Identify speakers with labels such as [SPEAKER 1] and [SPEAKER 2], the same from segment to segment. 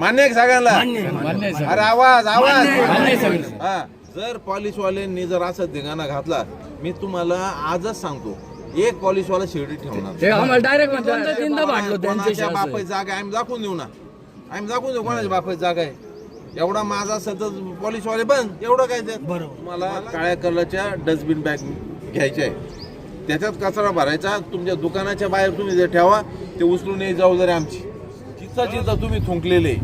[SPEAKER 1] मान्य आहे का सगळ्यांना. अरे आवाज आवाज. हा. जर पॉलिशवाल्यांनी जर असं धिंगाणा घातला मी तुम्हाला आजच सांगतो एक पॉलिशवाला शिर्डी ठेवणार
[SPEAKER 2] डायरेक्ट
[SPEAKER 1] कोणाच्या. बापाची जागा आहे आम्ही दाखवून देऊ ना. आम्ही दाखवून देऊ कोणाच्या बापाची जागा आहे. एवढा माझा तर पॉलिशवाले बंद एवढं काय ते? तुम्हाला काळ्या कलरच्या डस्टबिन बॅग घ्यायच्या आहे. त्याच्यात कचरा भरायचा तुमच्या दुकानाच्या बाहेर तुम्ही जे ठेवा ते उचलून ये जबाबदारी आमची. जिथं जिथं तुम्ही थुंकलेले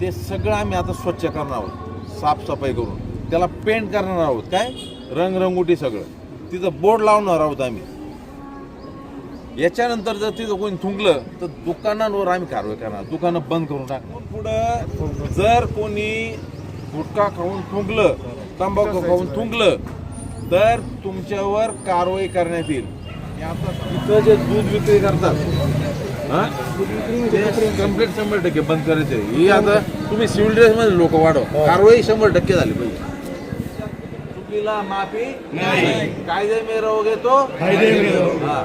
[SPEAKER 1] ते सगळं आम्ही आता स्वच्छ करणार आहोत. साफसफाई करून. त्याला पेंट करणार आहोत. काय? रंगरंगोटी सगळं. तिथं बोर्ड लावणार आहोत आम्ही. याच्यानंतर जर तिथं कोणी थुंकलं तर दुकानांवर आम्ही कारवाई करणार. दुकानं बंद करून टाकणार. पुढं जर कोणी गुटखा खाऊन थुंकलं तंबाखू खाऊन थुंकलं तर तुमच्यावर कारवाई करण्यात येईल. इथं जे दूध विक्री करतात हा? ते कंप्लीट शंभर टक्के बंद करायचे ही आता तुम्ही सिव्हिल ड्रेस मध्ये लोक वाढव. कारवाई शंभर टक्के झाली पाहिजे. चुकीला माफी नाही. कायदे में रहोगे तो
[SPEAKER 2] कायदे में रहोगे.
[SPEAKER 1] हा.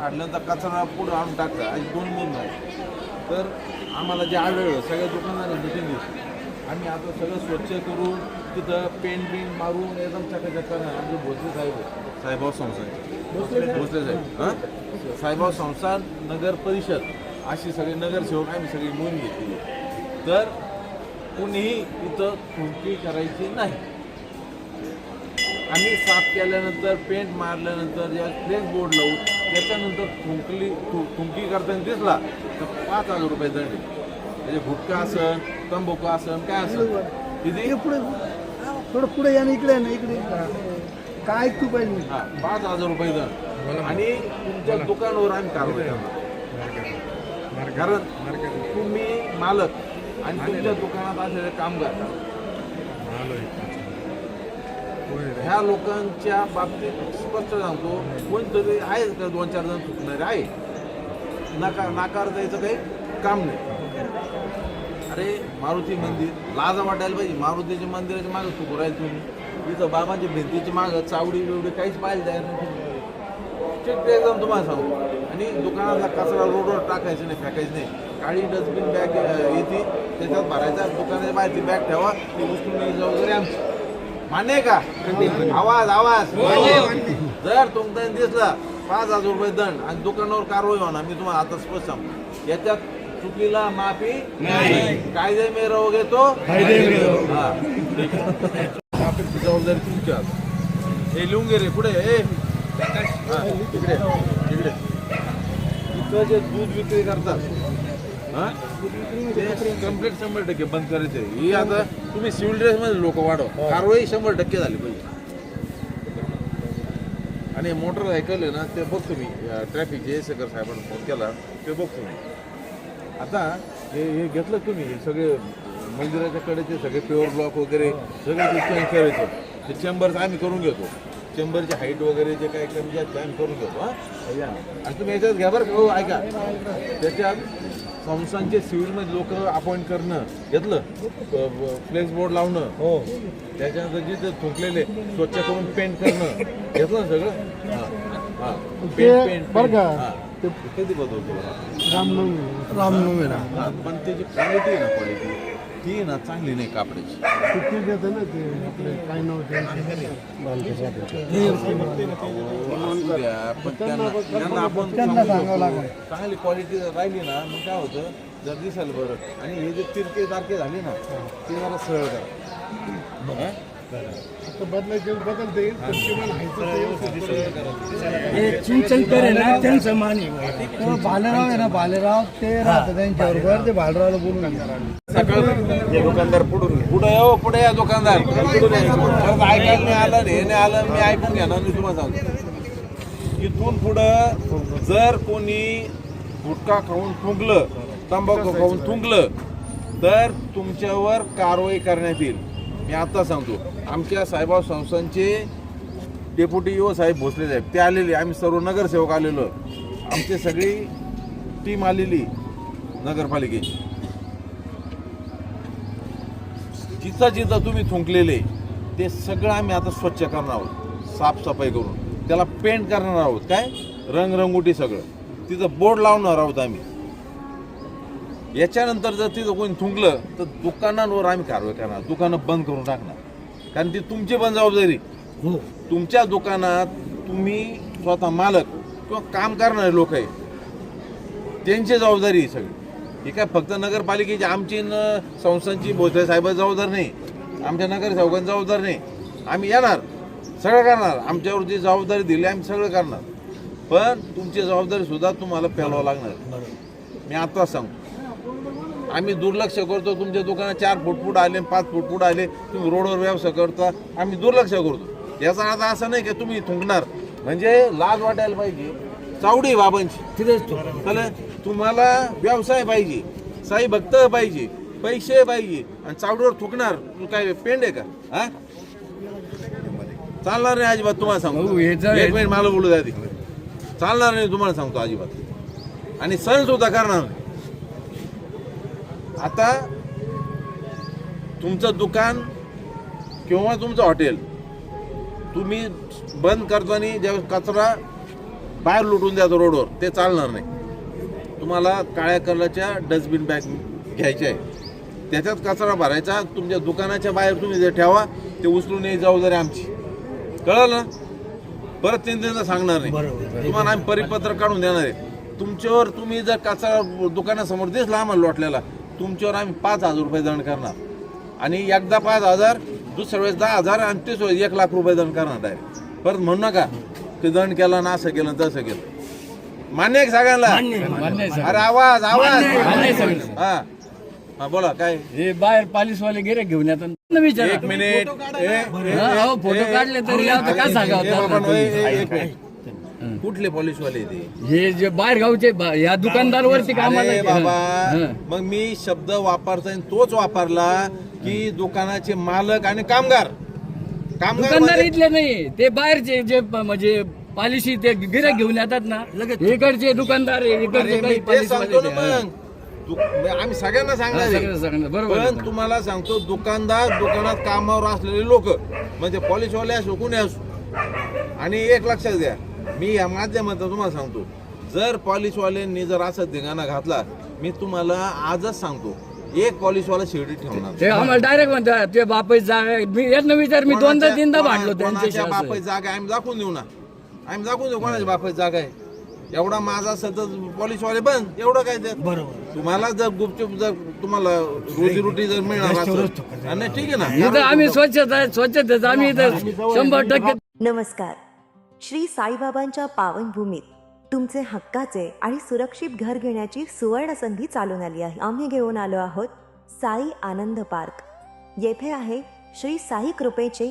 [SPEAKER 1] हाडल्यानंतर कचरा पुढे आणून टाकता आणि दोन मूल नाही तर आम्हाला जे आढळलं सगळ्या दुकानाला मिटिंग दिवशी आम्ही आता सगळं स्वच्छ करून तिथं पेंट बिंट मारून एकदम चकाचक करणार आमचे भोसले साहेब आहे. साहेबराव संसार भोसले साहेब. हां? साहेबराव संसार नगर परिषद अशी सगळे नगरसेवक आम्ही सगळी नोंद घेतली. तर कुणीही इथं थुंकी करायची नाही. आम्ही साफ केल्यानंतर पेंट मारल्यानंतर जेव्हा फ्लेक्स बोर्ड लावू त्याच्यानंतर थुंकली थु- थुंकी करताना दिसला तर पाच हजार रुपये दंड. म्हणजे गुटखा असन तंबाखू असन काय असन? किती?
[SPEAKER 3] पुढे थोडं पुढे या ना इकडे या ना इकडे. काय ऐकू पाहिजे?
[SPEAKER 1] हा पाच हजार रुपये दंड. आणि तुमच्या दुकानावर आम्ही कारवाई करणार कारण तुम्ही मालक आणि तुमच्या दुकानात असलेले कामगार. ह्या लोकांच्या बाबतीत स्पष्ट सांगतो कोणतरी आहे का दोन चार जण चुकणारे? आहे. नाकार नाकार द्यायचं काही काम नाही. अरे मारुती मंदिर लाज वाटायला पाहिजे. मारुतीच्या मंदिराच्या मागं चुकू राहील तुम्ही. इथं बाबांच्या भिंतीच्या मागं चावडी बिवडी काहीच पाहिजे तयार नाही. स्ट्रिक्ट एकदम तुम्हाला सांगू. आणि दुकानातला कचरा रोडवर टाकायचं नाही फेकायचं नाही. काळी डस्टबिन बॅग येते त्याच्यात भरायचा. दुकानाच्या बाहेर ती बॅग ठेवा ती उचलून जबाबदारी आमची. मान्य का? आवाज आवाज. जर तुमचा दिसला पाच हजार रुपये दंड आणि दुकानावर कारवाई होणार मी तुम्हाला आता स्पष्ट सांगतो. याच्यात चुकीला माफी नाही. कायदे में रहोगे तो
[SPEAKER 2] कायदे में रहोगे.
[SPEAKER 1] हा. ठीक आहे. जबाबदारी तुमची आता. हे लिहून घे रे पुढे ए हा, इकडे इकडे इथं जे दूध विक्री करतात हा? ते कंप्लीट शंभर टक्के बंद करायचे. ही आता तुम्ही सिव्हिल ड्रेस मध्ये लोक वाढव. कारवाई शंभर टक्के झाली पाहिजे. आणि मोटरसायकल आहे ना ते बघतो मी. ट्रॅफिक जे शेखर साहेबांना फोन केला ते बघतो मी. आता हे हे घेतलं तुम्ही हे सगळे मंदिराच्या कडेचे सगळे प्युअर ब्लॉक वगैरे सगळे ते चेंज करायचं. ते चेंबर्स आम्ही करून घेतो. चेंबरची हाईट वगैरे जे काही कमी जास्त आम्ही करून घेतो हा. आणि तुम्ही याच्यात घ्या बरं हो ऐका. त्याच्यात संस्थांचे सिव्हिलमध्ये लोक अपॉइंट करणं घेतलं. फ्लेक्स बोर्ड लावणं. हो. त्याच्यानंतर जिथे थुंकलेले स्वच्छ करून पेंट करणं. घेतलं ना सगळं? हां. हां. पेंट पेंट
[SPEAKER 3] बरं का?
[SPEAKER 1] हां. ते कधी बदलतो
[SPEAKER 3] रामनवमी. रामनवमीला.
[SPEAKER 1] हा, पण त्याची क्वालिटी आहे ना क्वालिटी ती आहे ना चांगली नाही कापडाची.
[SPEAKER 3] किती देतं ना ते आपले काय नाव
[SPEAKER 1] पण त्यांना त्यांना आपण. चांगली क्वालिटी जर राहिली ना मग काय होतं? जर दिसायला बरं. आणि हे जे तिरके तारके झाले ना ते जरा सरळ करा?
[SPEAKER 3] बदलायचे बदलते.
[SPEAKER 2] हे चिंचनकर आहे ना त्यांचं मानी
[SPEAKER 3] तो भालेराव आहे ना भालेराव ते राहतं त्यांच्याबरोबर. ते भालेरावला बोलून
[SPEAKER 1] दुकानदार पुढून पुढे येऊ पुढे या दुकानदार. ऐकायला नाही आलं हे नाही आलं मी ऐकून घेणार मी तुम्हाला सांगतो. इथून पुढं जर कोणी गुटखा खाऊन थुंकलं तंबाखू खाऊन थुंकलं तर तुमच्यावर कारवाई करण्यात येईल. मी आता सांगतो आमच्या साहेबराव संस्थांचे डेप्युटी ओ साहेब भोसले साहेब ते आलेले आम्ही सर्व नगरसेवक आलेलो. आमची सगळी टीम आलेली नगरपालिकेची. जिथं जिथं तुम्ही थुंकलेले ते सगळं आम्ही आता स्वच्छ करणार आहोत. साफसफाई करून. त्याला पेंट करणार आहोत. काय? रंगरंगोटी सगळं. तिथं बोर्ड लावणार आहोत आम्ही. याच्यानंतर जर तिथं कोणी थुंकलं तर दुकानांवर आम्ही कारवाई करणार. दुकानं बंद करून टाकणार. कारण ती तुमची पण जबाबदारी.
[SPEAKER 2] हो.
[SPEAKER 1] तुमच्या दुकानात तुम्ही स्वतः मालक किंवा काम करणारे लोक आहे त्यांची जबाबदारी आहे सगळी. ही काय फक्त नगरपालिकेची आमची न संस्थांची भोसले साहेब जबाबदार नाही. आमच्या नगरसेवकांची जबाबदार नाही. आम्ही येणार. सगळं करणार. आमच्यावर जी जबाबदारी दिली आम्ही सगळं करणार. पण तुमची जबाबदारी सुद्धा तुम्हाला पेलवावं लागणार. मी आत्ताच सांगतो. आम्ही दुर्लक्ष करतो. तुमच्या दुकानात चार फूट पुढे आले पाच फूट पुढे आले तुम्ही रोडवर व्यवसाय करता आम्ही दुर्लक्ष करतो. याचा अर्थ असा नाही की तुम्ही थुंकणार. म्हणजे लाज वाटायला पाहिजे. चावडी बाबांची.
[SPEAKER 2] तिथेच
[SPEAKER 1] तुम्हाला व्यवसाय पाहिजे साई भक्त पाहिजे पैसे पाहिजे आणि चावडीवर थुकणार तू काय पेंड आहे का? हा? चालणार नाही अजिबात तुम्हाला सांगतो. एक मिनिट मला बोलू द्या. चालणार नाही तुम्हाला सांगतो अजिबात. आणि सण सुद्धा करणार नाही. आता तुमचं दुकान किंवा तुमचं हॉटेल तुम्ही बंद करताना ज्यावेळेस कचरा बाहेर लुटून द्यायचा रोडवर ते चालणार नाही. तुम्हाला काळ्या कलरच्या डस्टबिन बॅग घ्यायच्या आहे. त्याच्यात कचरा भरायचा तुमच्या दुकानाच्या बाहेर तुम्ही जे ठेवा ते उचलून यायची जबाबदारी आमची. कळलं ना? परत तीन तीनदा सांगणार नाही. तुम्हाला आम्ही परिपत्र काढून देणार आहे. तुमच्यावर तुम्ही जर कचरा दुकानासमोर दिसला आम्हाला लोटलेला तुमच्यावर आम्ही पाच हजार रुपये दंड करणार. आणि एकदा पाच हजार दुसऱ्या वेळेस दहा हजार आणि तिसऱ्या वेळेस एक लाख रुपये दंड करणार डायरेक्ट परत म्हणू नका की दंड केला ना असं केलं तसं केलं. मान्य आहे का सगळ्यांना. अरे आवाज आवाज. हा. हा बोला काय?
[SPEAKER 2] हे बाहेर पोलीसवाले गेले घेऊन येतात विचारा.
[SPEAKER 1] एक मिनिट.
[SPEAKER 2] हा, फोटो
[SPEAKER 1] ए,
[SPEAKER 2] काढले तरी आता काय
[SPEAKER 1] मिनिट. कुठले पोलीसवाले ते?
[SPEAKER 2] हे जे बाहेर गावचे या दुकानदारवरती कामाला
[SPEAKER 1] अरे
[SPEAKER 2] आहे.
[SPEAKER 1] बाबा
[SPEAKER 2] हं.
[SPEAKER 1] मग मी शब्द वापरता तोच वापरला की दुकानाचे मालक आणि कामगार. कामगार
[SPEAKER 2] दुकानदार
[SPEAKER 1] म्हणजे-
[SPEAKER 2] इथले नाही ते बाहेरचे जे प- म्हणजे पॉलिसी ते गिऱ्हाईक घेऊन येतात ना इकडचे दुकानदार आहे,
[SPEAKER 1] अरे
[SPEAKER 2] इकडचे
[SPEAKER 1] मी
[SPEAKER 2] काही
[SPEAKER 1] तेच
[SPEAKER 2] पॉलिसीवाले
[SPEAKER 1] सांगतो ना
[SPEAKER 2] ते.
[SPEAKER 1] मग दु- मी- आम्ही सगळ्यांना
[SPEAKER 2] हा,
[SPEAKER 1] सांगणार
[SPEAKER 2] सगळं
[SPEAKER 1] आहे.
[SPEAKER 2] सांगणार. बरोबर आहे
[SPEAKER 1] पण
[SPEAKER 2] ना.
[SPEAKER 1] तुम्हाला सांगतो दुकानदार दुकानात कामावर असलेले लोक म्हणजे पॉलिसवाले असो कोणी असो आणि एक लक्षात घ्या मी या माध्यमातून तुम्हाला सांगतो जर पॉलिसवाल्यांनी जर असा धिंगाणा घातला मी तुम्हाला आजच सांगतो एक पॉलिसवाला शिर्डी ठेवणार
[SPEAKER 2] ते आम्हाला डायरेक्ट म्हणतात ते बापाची जागा आहे. मी यातनं विचार मी दोनदा
[SPEAKER 1] कोणाच्या-
[SPEAKER 2] तीनदा भांडलो
[SPEAKER 1] कोणाच्या
[SPEAKER 2] असं.
[SPEAKER 1] बापाची जागा आम्ही दाखवून देऊ ना आम्ही दाखवून देऊ कोणाच्या बापाची जागा आहे? एवढा माझा सतत पोलीसवाले बंद एवढं काय ते
[SPEAKER 2] बरोबर.
[SPEAKER 1] तुम्हाला जर गुपचूप जर तुम्हाला रोजीरोटी जर मिळणार असेल नाही ठीक आहे
[SPEAKER 2] इथं
[SPEAKER 1] ना
[SPEAKER 2] आम्ही स्वच्छता स्वच्छतेच आम्ही इथं शंभर टक्के
[SPEAKER 4] नमस्कार. श्री साईबाबांच्या पावनभूमीत तुमचे हक्काचे आणि सुरक्षित घर घेण्याची सुवर्ण संधी चालून आली आहे. आम्ही घेऊन आलो आहोत साई आनंद पार्क. येथे आहे श्री साई कृपेचे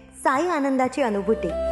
[SPEAKER 4] साई आनंदाची अनुभूती.